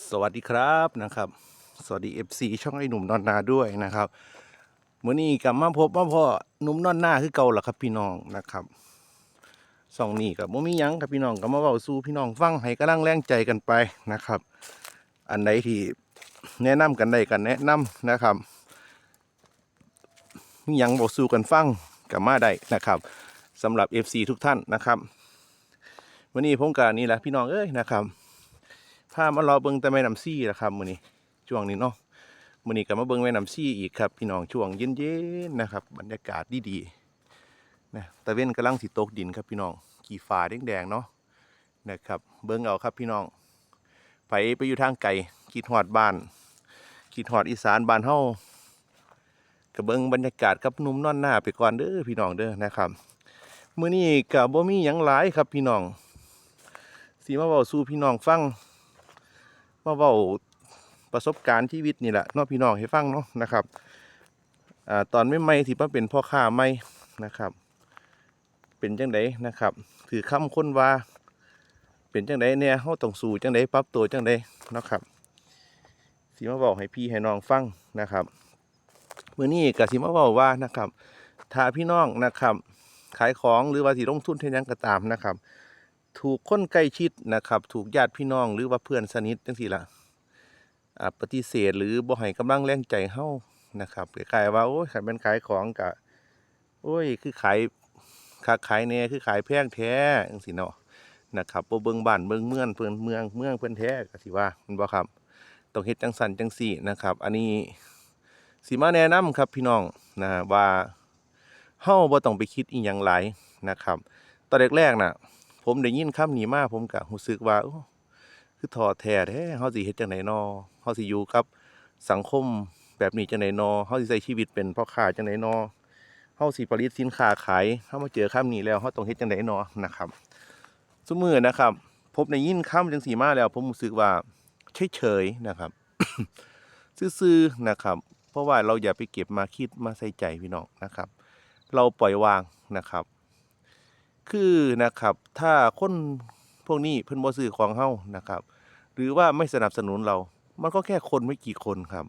สวัสดีครับนะครับ สวัสดี FC ช่องไอ้หนุ่มนอนนาด้วยนะครับมื้อนี้กลับมาพบมาพ่อหนุ่มนอนนาคือเก่าล่ะครับพี่น้องนะครับสองนี้กับบ่มียังครับพี่น้องก็มาเว้าสู่พี่น้องฟังให้กำลังแรงใจกันไปนะครับ อันใดที่แนะนำกันได้กันแนะนำนะครับมียังบอกสู่กันฟังกับมาได้นะครับสำหรับ FC ทุกท่านนะครับวันนี้ผมกานี่แหละพี่น้องเอ้ยนะครับ พามารอเบิงแต่แม่น้ำซี่ละครับมื้อนี้ช่วงนี้เนาะมื้อนี้ก็มาเบิงแม่น้ำซี่อีกครับ พี่น้องช่วงเย็นๆนะครับ บรรยากาศดีๆนะตะเว้นกำลังสิตกดินครับพี่น้องขี่ฟ้าแดงๆเนาะนะครับ เบิงเอาครับพี่น้องไปไปอยู่ทางไกลคิดฮอดบ้านคิดฮอดอีสานบ้านเฮาก็เบิงบรรยากาศกับนุ่มนอนหน้าไปก่อนเด้อพี่น้องเด้อนะครับมื้อนี้ก็บ่มีหยังหลายครับพี่น้องสิมาเว้าสู่พี่น้องฟัง มาเว้าประสบการณ์ชีวิตนี่แหละน้องพี่น้องให้ฟังเนาะนะครับอ่าตอนไม่ไม่ที่มาเป็นพ่อค้าไม่นะครับ เป็นจังไดนะครับถือคำค้นว่า เป็นจังไดเนี่ยเฮาต้องสู้จังไดปรับตัวจังไดนะครับสิมาบอกให้พี่ให้น้องฟังนะครับมื้อนี้ก็สิมาเว้าว่านะครับถ้าพี่น้องนะครับ ขายของหรือว่าสิลงทุนเฮ็ดหยังก็ตามนะครับ ถูกคนใกล้ชิดนะครับ ถูกญาติพี่น้องหรือว่าเพื่อนสนิทจังซี่ละปฏิเสธหรือบ่ให้กำลังแรงใจเฮานะครับคล้ายว่าโอ้ยขายเป็นขายของกะโอ้ยคือขายค้าขายแน่คือขายแพงแท้จังซี่เนาะนะครับบ่เบิ่งบ้านเบิ่งเมืองเพิ่นเมืองเมืองเพิ่นแท้ก็สิว่าม่นบ่ครับต้องเฮ็ดจังซั่นจังซี่นะครับ อันนี้สิมาแนะนำครับพี่น้องนะว่าเฮาบ่ต้องไปคิดอีหยังหลายนะครับ ตอนแรกๆน่ะ ผมได้ยินคำนี้มาผมก็รู้สึกว่าคือท้อแท้แท้เฮาสิเฮ็ดจังไดน้อเฮาสิอยู่กับสังคมแบบนี้จังไดน้อเฮาสิใช้ชีวิตเป็นพ่อค้าจังไดน้อเฮาสิผลิตสินค้าขายเฮามาเจอคำนี้แล้วเฮาต้องเฮ็ดจังไดน้อนะครับซุมื้อนะครับผมได้ยินคำจังซี่มาแล้ว ผมรู้สึกว่าเฉยๆนะครับ ซื่อๆนะครับ เพราะว่าเราอย่าไปเก็บมาคิดมาใส่ใจพี่น้องนะครับ เราปล่อยวางนะครับ คือนะครับถ้าคนพวกนี้เพิ่นบ่ซื้อของเฮานะครับ หรือว่าไม่สนับสนุนเรา มันก็แค่คนไม่กี่คนครับ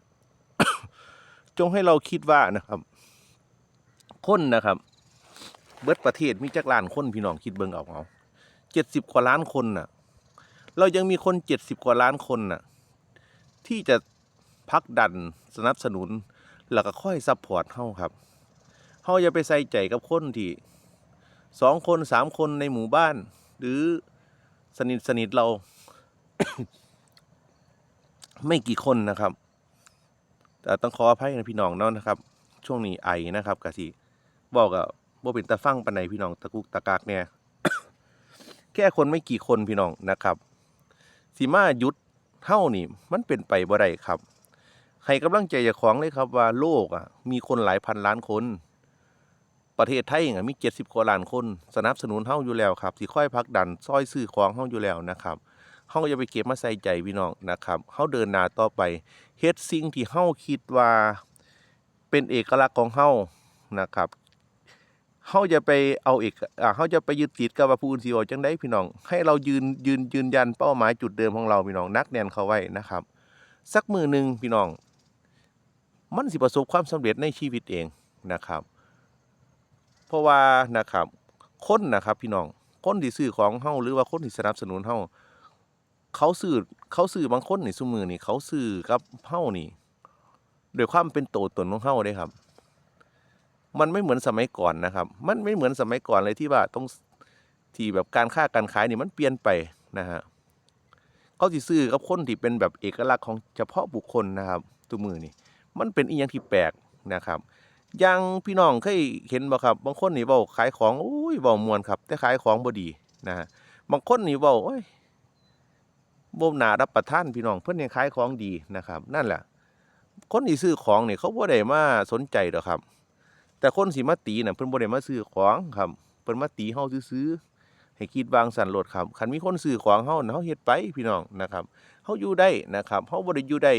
จงให้เราคิดว่านะครับ คนนะครับ เบิดประเทศมีจักล้านคนพี่น้องคิดเบิ่งเอาเอาเจ็ดสิบกว่าล้านคนน่ะ เรายังมีคนเจ็ดสิบกว่าล้านคนน่ะ ที่จะผลักดันสนับสนุน แล้วก็ค่อยซัพพอร์ตเฮาครับเฮาอย่าไปใส่ใจกับคนที่ สองคนสามคนในหมู่บ้าน หรือสนิทสนิทเรา ไม่กี่คนนะครับแต่ต้องขออภัยนะพี่น้องเนาะนะครับ ช่วงนี้ไอนะครับกะสิบอกกับบ่เป็นตาฟังปานพี่น้องตะกุกตะกากเนี่ยแค่คนไม่กี่คนพี่น้องนะครับสีมาหยุดเท่านี่มันเป็นไปบ่ได้ครับให้กำลังใจเจ้าของเลยครับว่าโลกอะมีคนหลายพันล้านคน ประเทศไทยอะมีเจ็ดสิบกว่าล้านคนสนับสนุนเฮาอยู่แล้วครับสิค่อยพักดันซอยซื้อของเฮาอยู่แล้วนะครับเฮาอย่าไปเก็บมาใส่ใจพี่น้องนะครับเฮาเดินหน้าต่อไปเฮ็ดสิ่งที่เฮาคิดว่าเป็นเอกลักษณ์ของเฮานะครับเฮาจะไปเอาเอกเฮาจะไปยึดติดกับผู้อื่นสิเอาจังได้พี่น้อง ให้เรายืนยืนยืนยันเป้าหมายจุดเดิมของเราพี่น้องนักแน่นเขาไว้นะครับ สักมือหนึ่งพี่น้อง มันสิประสบความสำเร็จในชีวิตเองนะครับ เพราะว่านะครับคนนะครับพี่น้องคนที่ซื้อของเฮาหรือว่าคนที่สนับสนุนเฮาเขาซื้อเขาซื้อบางคนนี่ซุมือนี่เขาซื้อกับเฮานี่ด้วยความเป็นโตวตนของเฮาเด้ครับ มันไม่เหมือนสมัยก่อนนะครับ มันไม่เหมือนสมัยก่อนเลยที่ว่าต้องที่แบบการค้าการขายนี่มันเปลี่ยนไปนะฮะเขาสิซื้อกับคนที่เป็นแบบเอกลักษณ์ของเฉพาะบุคคลนะครับตัวมือนี่มันเป็นอีหยังที่แปลกนะครับ อย่างพี่น้องเคยเห็นบ่ครับบางคนนี่เว้าขายของอุ้ยเว้ามวนครับ แต่ขายของบ่ดีนะฮะบางคนนี่เว้าโอ้ยบ่น่ารับประทานพี่น้องเพิ่นยังขายของดีนะครับ นั่นแหละคนที่ซื้อของเนี่ยเขาบ่ได้มาสนใจดอกครับ แต่คนสิมาตีน่ะเพิ่นบ่ได้มาซื้อของครับเพิ่นมาตีเฮาซื่อให้คิดวางสันโหลดครับคันมีคนซื้อของเฮาน่ะเฮาเฮ็ดไปพี่น้องนะครับเฮาอยู่ได้นะครับเฮาบ่ได้อยู่ได้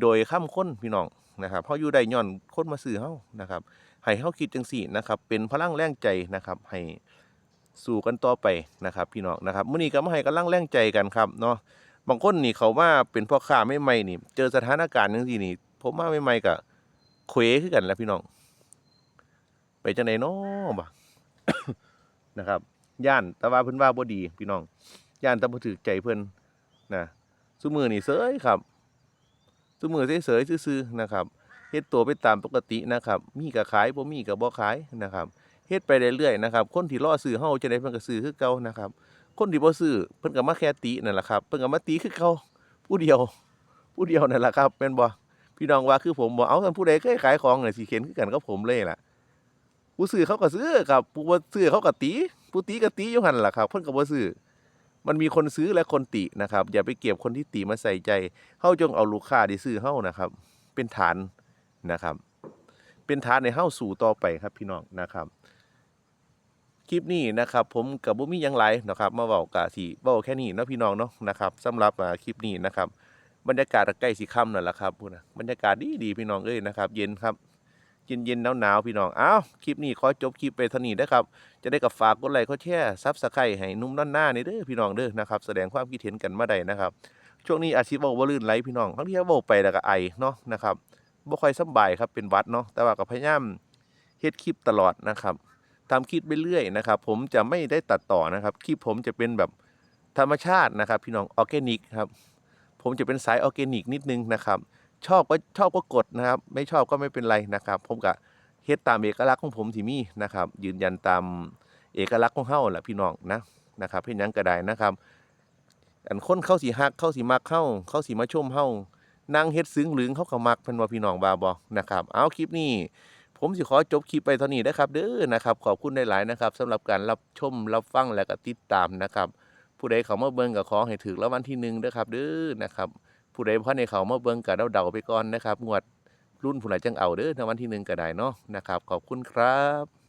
โดยค้ำคนพี่น้อง นะครับเฮาอยู่ได้ย้อนคนมาซื้อเฮานะครับให้เฮาคิดจังซี่นะครับ เป็นพลังแรงใจนะครับ ให้สู้กันต่อไปนะครับ พี่น้องนะครับมื้อนี้ก็มาให้กำลังแรงใจกันครับเนาะบางคนนี่เขามาเป็นพ่อค้าใหม่นี่ เจอสถานการณ์จังซี่นี่ผมมาใหม่ๆก็เขวคือกันแล้วพี่น้อง ไปจังได๋น้อบ่นะครับ ย่านแต่ว่าเพิ่นว่าบ่ดี พี่น้อง ย่านแต่บ่ถูกใจเพิ่นนะซุมือนี่เสยครับ ซุมื้อเสยๆซื่อๆนะครับเฮ็ดตัวไปตามปกตินะครับ มีก็ขายบ่มีก็บ่ขายนะครับเฮ็ดไปเรื่อยๆนะครับคนที่รอซื้อเฮาจังได๋เพิ่นก็ซื้อคือเก่านะครับ คนที่บ่ซื้อเพิ่นก็มาแค่ตินั่นแหละครับเพิ่นก็มาติคือเก่าผู้เดียว ผู้เดียวนั่นแหละครับแม่นบ่พี่น้องว่าคือผมบ่เอาคันผู้ใดเคยขายของน่ะสิเข็นคือกันกับผมเลยล่ะผู้ซื้อเขาก็ซื้อครับผู้บ่ซื้อเขาก็ติผู้ติก็ติอยู่หั่นล่ะครับเพิ่นก็บ่ซื้อ มันมีคนซื้อและคนตินะครับ อย่าไปเก็บคนที่ติมาใส่ใจเฮาจงเอาลูกค้าที่ซื้อเฮานะครับ เป็นฐานนะครับ เป็นฐานในเฮาสู่ต่อไปครับพี่น้องนะครับ คลิปนี้นะครับ ผมกับบุมีหยังหลนะครับ มาเว้ากะสิเว้าแค่นี้เนาะพี่น้องเนาะนะครับสำหรับคลิปนี้นะครับ บรรยากาศใกล้สิค่ำนั่นแหละครับพูดนะบรรยากาศดีดีพี่น้องเอ้ยนะครับ เย็นครับ เย็นเย็นหนาวหนาวๆพี่น้องอ้าวคลิปนี้ขอจบคลิปไปเท่านี้นะครับ จะได้กับฝากกดไลค์กดแชร์ซับสไครต์ให้นุ่มด้านหน้านี่เด้อพี่น้องเด้อนะครับ แสดงความคิดเห็นกันมาได้นะครับ ช่วงนี้อาชีพเว้าบ่ลื่นไหลพี่น้องทั้งที่เว้าไปแล้วก็ไอเนาะนะครับบ่ค่อยสบายครับเป็นวัดเนาะแต่ว่าก็พยายามเฮ็ดคลิปตลอดนะครับทำคลิปไปเรื่อยนะครับ ผมจะไม่ได้ตัดต่อนะครับคลิปผมจะเป็นแบบธรรมชาตินะครับ พี่น้องออร์แกนิกครับผมจะเป็นสายออร์แกนิกนิดนึงนะครับ ชอบก็ชอบก็กดนะครับ ไม่ชอบก็ไม่เป็นไรนะครับ ผมก็เฮ็ดตามเอกลักษณ์ของผมที่มีนะครับ ยืนยันตามเอกลักษณ์ของเฮาแหละพี่น้องนะนะครับเฮ็ดหยังก็ได้นะครับ อันคนเข้าสีฮักเข้าสีมักเข้าเข้าสีมาชมเฮานั่งเฮ็ดซึ้งหลึงเขาก็มักเพิ่นว่าพี่น้องบาบ่นะครับเอาคลิปนี้ ผมสิขอจบคลิปไปเท่านี้นะครับ เด้อนะครับ ขอบคุณหลายๆนะครับสำหรับการรับชมรับฟังและก็ติดตามนะครับ ผู้ใดเขามาเบิ่งก็ขอให้ถึกแล้ววันที่หนึ่งเด้อครับ เด้อนะครับ ผู้ใดพ่อในเขามาเบิ่งก็เดาๆไปก่อนนะครับงวดรุ่นผู้ใดจังเอาเด้อในวันที่หนึ่งก็ได้เนาะนะครับ ขอบคุณครับ